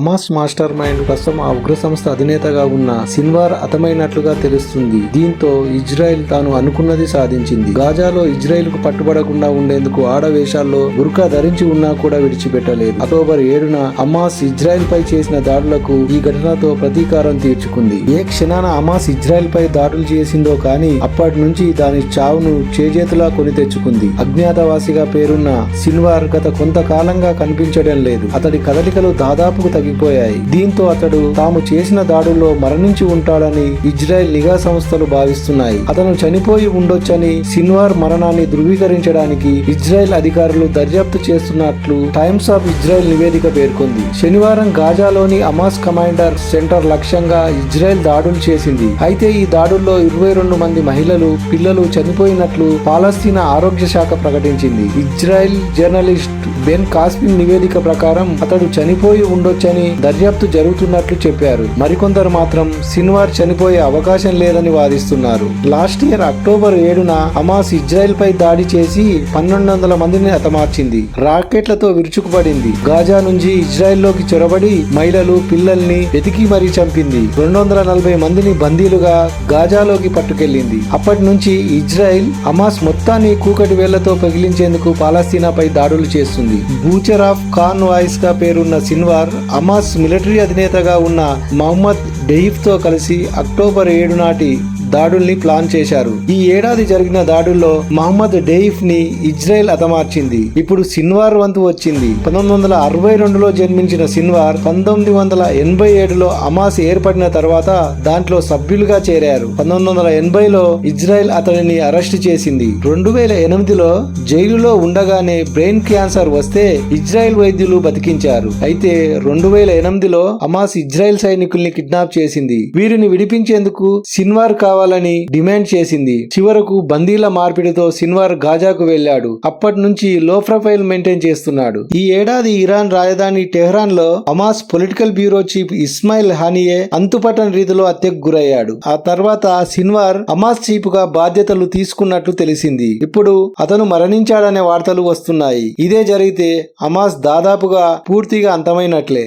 Hamas master mind ప్రస్తుతం ఆ ఉగ్ర సంస్థ అధినేతగా ఉన్న సిన్వార్ హతమైనట్లుగా తెలుస్తుంది. దీంతో ఇజ్రాయెల్ తాను అనుకున్నది సాధించింది. గాజాలో ఇజ్రాయెల్కు పట్టుబడకుండా ఉండేందుకు ఆడవేషాల్లో బుర్కా ధరించి ఉన్నా కూడా విడిచిపెట్టలేదు. అక్టోబర్ ఏడున హమాస్ ఇజ్రాయెల్ పై చేసిన దాడులకు ఈ ఘటనతో ప్రతీకారం తీర్చుకుంది. ఏ క్షణాన హమాస్ ఇజ్రాయెల్ పై దాడులు చేసిందో కానీ అప్పటి నుంచి దాని చావును చేజేతులా కొని తెచ్చుకుంది. అజ్ఞాతవాసిగా పేరున్న సిన్వార్ గత కొంతకాలంగా కనిపించడం లేదు. అతడి కదలికలు దాదాపుకు తగ్గిపోయాయి దీంతో అతడు తాము చేసిన దాడుల్లో మరణించి ఉంటాడని ఇజ్రాయెల్ నిఘా సంస్థలు భావిస్తున్నాయి. అతను చనిపోయి ఉండొచ్చని సిన్వార్ మరణాన్ని ధృవీకరించడానికి ఇజ్రాయెల్ అధికారులు దర్యాప్తు చేస్తున్నట్లు టైమ్స్ ఆఫ్ ఇజ్రాయెల్ నివేదిక పేర్కొంది. శనివారం గాజాలోని అమాస్ కమాండర్ సెంటర్ లక్ష్యంగా ఇజ్రాయెల్ దాడులు చేసింది. అయితే ఈ దాడుల్లో ఇరవై రెండు మంది మహిళలు పిల్లలు చనిపోయినట్లు పాలస్తీనా ఆరోగ్య శాఖ ప్రకటించింది. ఇజ్రాయెల్ జర్నలిస్ట్ బెన్ కాస్పిన్ నివేదిక ప్రకారం అతడు చనిపోయి ఉండొచ్చని దర్యాప్తు జరుగుతున్నట్లు చెప్పారు. మరికొందరు మాత్రం సిన్వార్ చనిపోయే అవకాశం లేదని వాదిస్తున్నారు. లాస్ట్ ఇయర్ అక్టోబర్ ఏడున హమాస్ ఇజ్రాయెల్ పై దాడి చేసి పన్నెండు వందల మందిని హతమార్చింది. రాకెట్లతో విరుచుకుపడింది. గాజా నుంచి ఇజ్రాయెల్లోకి చొరబడి మహిళలు పిల్లల్ని వెతికి మరీ చంపింది. రెండు వందల నలభై మందిని బందీలుగా గాజాలోకి పట్టుకెళ్ళింది అప్పటి నుంచి ఇజ్రాయెల్ హమాస్ మొత్తాన్ని కూకటి వేళ్ళతో పగిలించేందుకు పాలస్తీనాపై దాడులు చేస్తుంది. బూచర్ ఆఫ్ ఖాన్ వాయిస్గా పేరున్న సిన్వార్ అమాస్ మిలిటరీ అధినేతగా ఉన్న మహమ్మద్ డెయిఫ్తో కలిసి అక్టోబర్ ఏడు నాటి దాడుల్ని ప్లాన్ చేశారు. ఈ ఏడాది జరిగిన దాడుల్లో మహమ్మద్ డెయిఫ్ని ఇజ్రాయెల్ హతమార్చింది. ఇప్పుడు సిన్వార్ వంతు వచ్చింది. పంతొమ్మిది వందల అరవై రెండులో జన్మించిన సిన్వార్ పంతొమ్మిది వందల ఎనభై ఏడులో అమాస్ ఏర్పడిన తర్వాత దాంట్లో సభ్యులుగా చేరారు. పంతొమ్మిది వందల ఎనభైలో ఇజ్రాయెల్ అతడిని అరెస్ట్ చేసింది. రెండు వేల ఎనిమిదిలో జైలులో ఉండగానే బ్రెయిన్ క్యాన్సర్ వస్తే ఇజ్రాయెల్ వైద్యులు బతికించారు. అయితే రెండు వేల ఎనిమిదిలో అమాస్ ఇజ్రాయెల్ సైనికుల్ని కిడ్నాప్ చేసింది. వీరిని విడిపించేందుకు సిన్వార్ కావాలని డిమాండ్ చేసింది. చివరకు బందీల మార్పిడితో సిన్వార్ గాజాకు వెళ్ళాడు. అప్పటి నుంచి లో ప్రొఫైల్ మెయింటైన్ చేస్తున్నాడు. ఈ ఏడాది ఇరాన్ రాజధాని టెహ్రాన్లో Hamas political bureau chief Ismail Haniyeh అంతుపట్టని రీతిలో హత్యకు గురయ్యాడు. ఆ తర్వాత సిన్వార్ హమాస్ చీఫ్గా బాధ్యతలు తీసుకున్నట్లు తెలిసింది. ఇప్పుడు అతను మరణించాడనే వార్తలు వస్తున్నాయి. ఇదే జరిగితే హమాస్ దాదాపుగా పూర్తిగా అంతమైనట్లే.